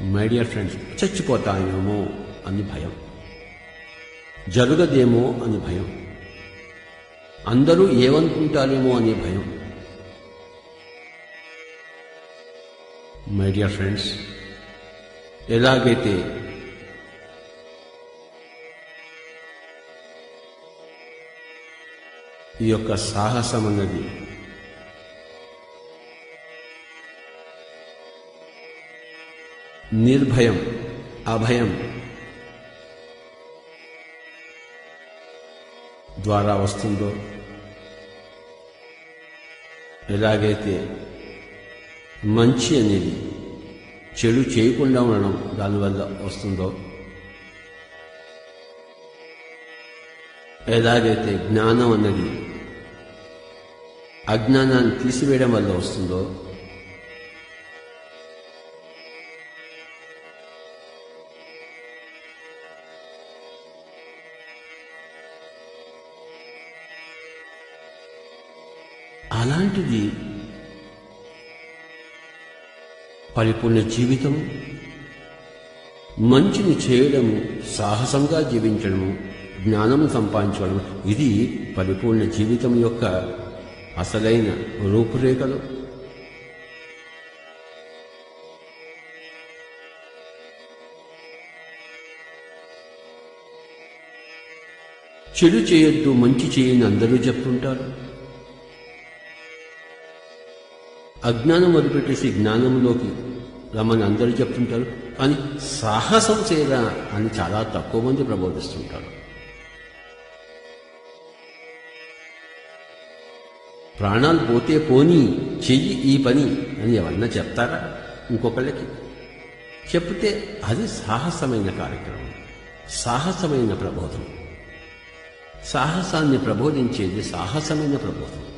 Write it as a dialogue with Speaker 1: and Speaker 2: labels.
Speaker 1: My dear friends చచ్చిపోతాయేమో అని భయం. జరగదేమో అని భయం. అందరూ ఏమనుకుంటారేమో అనే భయం. మై డియర్ ఫ్రెండ్స్ ఎలాగైతే ఈ యొక్క సాహసం అన్నది నిర్భయం అభయం. ద్వారా వస్తుందో? ఎలాగైతే మంచి అనేది చెడు చేయకుండా ఉండడం దానివల్ల వస్తుందో? ఎలాగైతే జ్ఞానం అన్నది అజ్ఞానాన్ని తీసివేయడం వల్ల వస్తుందో? అలాంటిది పరిపూర్ణ జీవితం మంచిని చేయడము సాహసంగా జీవించడము జ్ఞానము సంపాదించడం ఇది పరిపూర్ణ జీవితం యొక్క అసలైన రూపురేఖలు. చెడు చేయొద్దు మంచి చేయని అందరూ చెప్తుంటారు. అజ్ఞానం వదిలిపెట్టేసి జ్ఞానంలోకి రమ్మని అందరూ చెప్తుంటారు. కానీ సాహసం చేయరా అని చాలా తక్కువ మంది ప్రబోధిస్తుంటారు. ప్రాణాలు పోతే పోని చెయ్యి ఈ పని అని ఎవరన్నా చెప్తారా? ఇంకొకళ్ళకి. చెప్తే అది సాహసమైన కార్యక్రమం. సాహసమైన ప్రబోధం. సాహసాన్ని ప్రబోధించేది సాహసమైన ప్రబోధం.